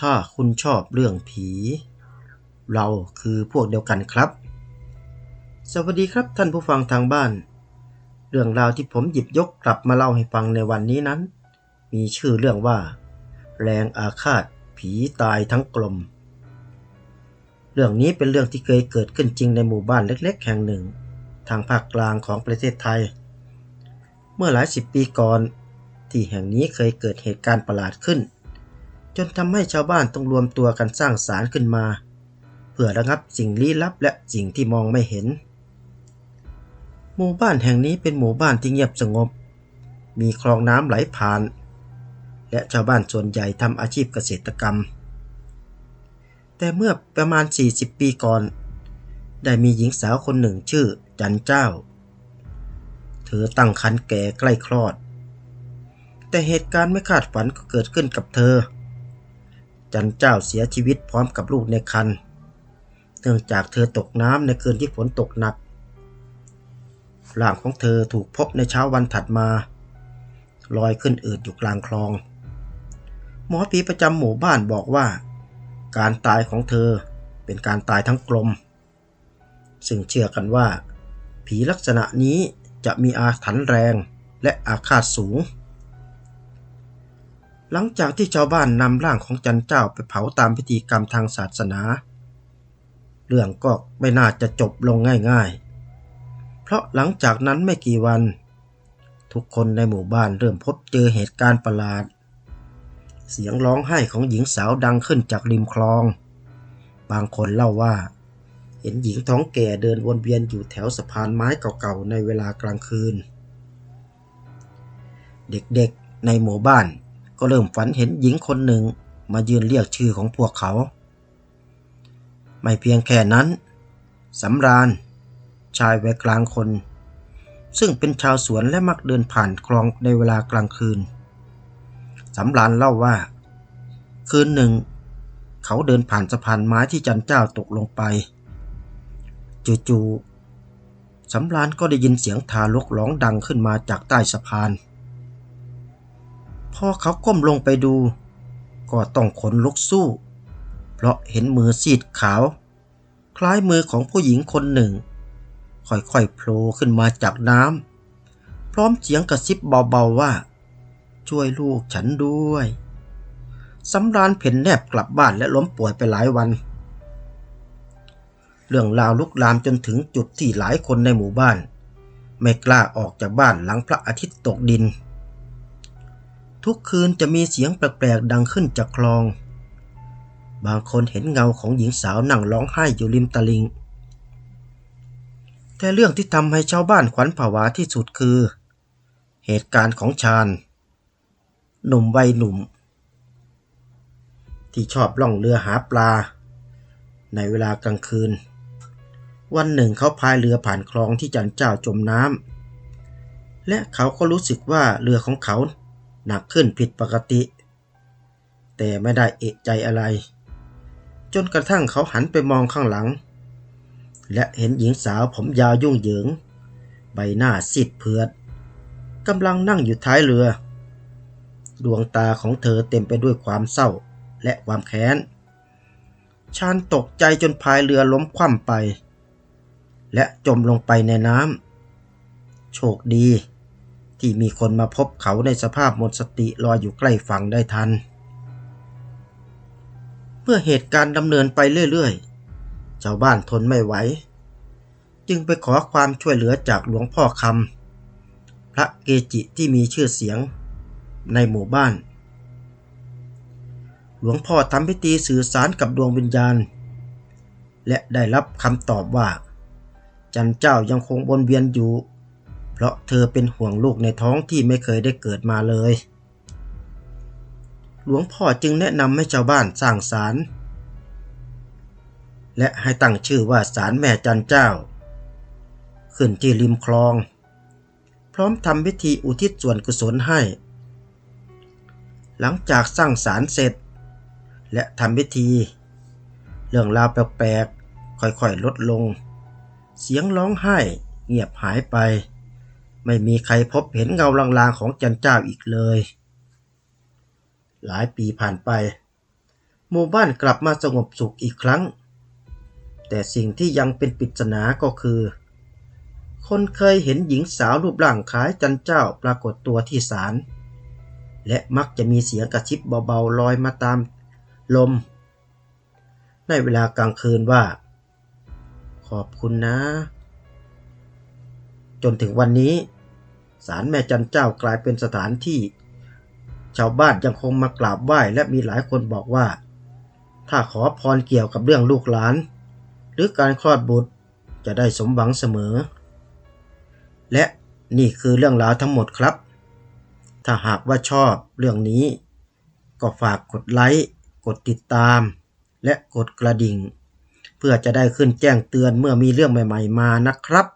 ถ้าคุณชอบเรื่องผี เราคือพวกเดียวกันครับ สวัสดีครับท่านผู้ฟังทางบ้าน เรื่องราวที่ผมหยิบยกกลับมาเล่าให้ฟังในวันนี้นั้น มีชื่อเรื่องว่า แรงอาฆาตผีตายทั้งกลม เรื่องนี้เป็นเรื่องที่เคยเกิดขึ้นจริงในหมู่บ้านเล็กๆ แห่งหนึ่ง ทางภาคกลางของประเทศไทย เมื่อหลายสิบปีก่อน ที่แห่งนี้เคยเกิดเหตุการณ์ประหลาดขึ้น จนทำให้ชาวบ้านต้องรวมตัวกันสร้างศาลขึ้นมา เพื่อระงับสิ่งลี้ลับและสิ่งที่มองไม่เห็น หมู่บ้านแห่งนี้เป็นหมู่บ้านที่เงียบสงบ มีคลองน้ำไหลผ่าน และชาวบ้านส่วนใหญ่ทำอาชีพเกษตรกรรม แต่เมื่อประมาณ 40 ปีก่อน ได้มีหญิงสาวคนหนึ่งชื่อจันเจ้า เธอตั้งครรภ์แก่ใกล้คลอด แต่เหตุการณ์ไม่คาดฝันก็เกิดขึ้นกับเธอ จันเจ้าเสียชีวิตพร้อมกับลูกในครรภ์เนื่องจากเธอตกน้ำในคืนที่ฝนตกหนักร่างของเธอถูกพบในเช้าวันถัดมา ลอยขึ้นอืดอยู่กลางคลอง หมอผีประจำหมู่บ้านบอกว่า การตายของเธอเป็นการตายทั้งกลม ซึ่งเชื่อกันว่า ผีลักษณะนี้จะมีอาถรรพ์แรงและอาฆาตสูง หลังจากที่ชาวบ้านนำร่างของจันเจ้าไปเผาตามพิธีกรรมทางศาสนา เรื่องก็ไม่น่าจะจบลงง่ายๆ เพราะหลังจากนั้นไม่กี่วัน ทุกคนในหมู่บ้านเริ่มพบเจอเหตุการณ์ประหลาด เสียงร้องไห้ของหญิงสาวดังขึ้นจากริมคลอง บางคนเล่าว่า เห็นหญิงท้องแก่เดินวนเวียนอยู่แถวสะพานไม้เก่าๆในเวลากลางคืน เด็กๆในหมู่บ้าน ก็เริ่มฝันเห็นหญิงคนหนึ่งมายืนเรียกชื่อของพวกเขา ไม่เพียงแค่นั้นสำราญ ชายวัยกลางคน ซึ่งเป็นชาวสวนและมักเดินผ่านคลองในเวลากลางคืนสำราญเล่าว่า คืนหนึ่ง เขาเดินผ่านสะพานไม้ที่จันเจ้าตกลงไปจู่ๆสำราญก็ได้ยินเสียงทารกร้องดังขึ้นมาจากใต้สะพาน พอเขาก้มลงไปดู ก็ต้องขนลุกสู้ เพราะเห็นมือซีดขาว คล้ายมือของผู้หญิงคนหนึ่ง ค่อยๆโผล่ขึ้นมาจากน้ำพร้อมเสียงกระซิบเบาๆว่า ช่วยลูกฉันด้วยสำราญเพ่นแนบกลับบ้านและล้มป่วยไปหลายวัน เรื่องราวลุกลามจนถึงจุดที่หลายคนในหมู่บ้าน ไม่กล้าออกจากบ้านหลังพระอาทิตย์ตกดิน ทุกคืนจะมีเสียงแปลกๆดังขึ้นจากคลอง บางคนเห็นเงาของหญิงสาวนั่งร้องไห้อยู่ริมตลิง แต่เรื่องที่ทำให้ชาวบ้านขวัญผวาที่สุดคือ เหตุการณ์ของชาญหนุ่มวัยหนุ่ม ที่ชอบล่องเรือหาปลา ในเวลากลางคืน วันหนึ่งเขาพายเรือผ่านคลองที่จันเจ้าจมน้ำและเขาก็รู้สึกว่าเรือของเขา หนักขึ้นผิดปกติ แต่ไม่ได้เอะใจอะไร จนกระทั่งเขาหันไปมองข้างหลัง และเห็นหญิงสาวผมยาวยุ่งเหยิง ใบหน้าซีดเผือดกำลังนั่งอยู่ท้ายเรือ ดวงตาของเธอเต็มไปด้วยความเศร้าและความแค้นชานตกใจจนพายเรือล้มคว่ำไป และจมลงไปในน้ำโชคดี ที่มีคนมาพบเขาในสภาพหมดสติลอยอยู่ใกล้ฝั่งได้ทัน เมื่อเหตุการณ์ดำเนินไปเรื่อยๆชาวบ้านทนไม่ไหว จึงไปขอความช่วยเหลือจากหลวงพ่อคำพระเกจิที่มีชื่อเสียงในหมู่บ้าน หลวงพ่อทำพิธีสื่อสารกับดวงวิญญาณ และได้รับคำตอบว่า จันเจ้ายังคงวนเวียนอยู่ ราะเธอเป็นห่วงลูกในท้องที่ไม่เคยได้เกิดมาเลย หลวงพ่อจึงแนะนำให้ชาวบ้านสร้างศาลและให้ตั้งชื่อว่าศาลแม่จันเจ้า ขึ้นที่ริมคลอง พร้อมทำพิธีอุทิศส่วนกุศลให้ หลังจากสร้างศาลเสร็จ และทำพิธี เรื่องราวแปลกๆค่อยๆลดลง เสียงร้องไห้เงียบหายไป ไม่มีใครพบเห็นเงาลางๆของจันเจ้าอีกเลย หลายปีผ่านไป หมู่บ้านกลับมาสงบสุขอีกครั้ง แต่สิ่งที่ยังเป็นปริศนาก็คือ คนเคยเห็นหญิงสาวรูปร่างคล้ายจันเจ้าปรากฏตัวที่ศาลและมักจะมีเสียงกระชิบเบาๆลอยมาตามลม ในเวลากลางคืนว่า ขอบคุณนะ จนถึงวันนี้ศาลแม่จันเจ้ากลายเป็นสถานที่ ชาวบ้านยังคงมากราบไหว้และมีหลายคนบอกว่า ถ้าขอพรเกี่ยวกับเรื่องลูกหลาน หรือการคลอดบุตรจะได้สมหวังเสมอ และนี่คือเรื่องราวทั้งหมดครับ ถ้าหากว่าชอบเรื่องนี้ ก็ฝากกดไลค์ กดติดตาม และกดกระดิ่ง เพื่อจะได้ขึ้นแจ้งเตือนเมื่อมีเรื่องใหม่ ๆ มานะครับ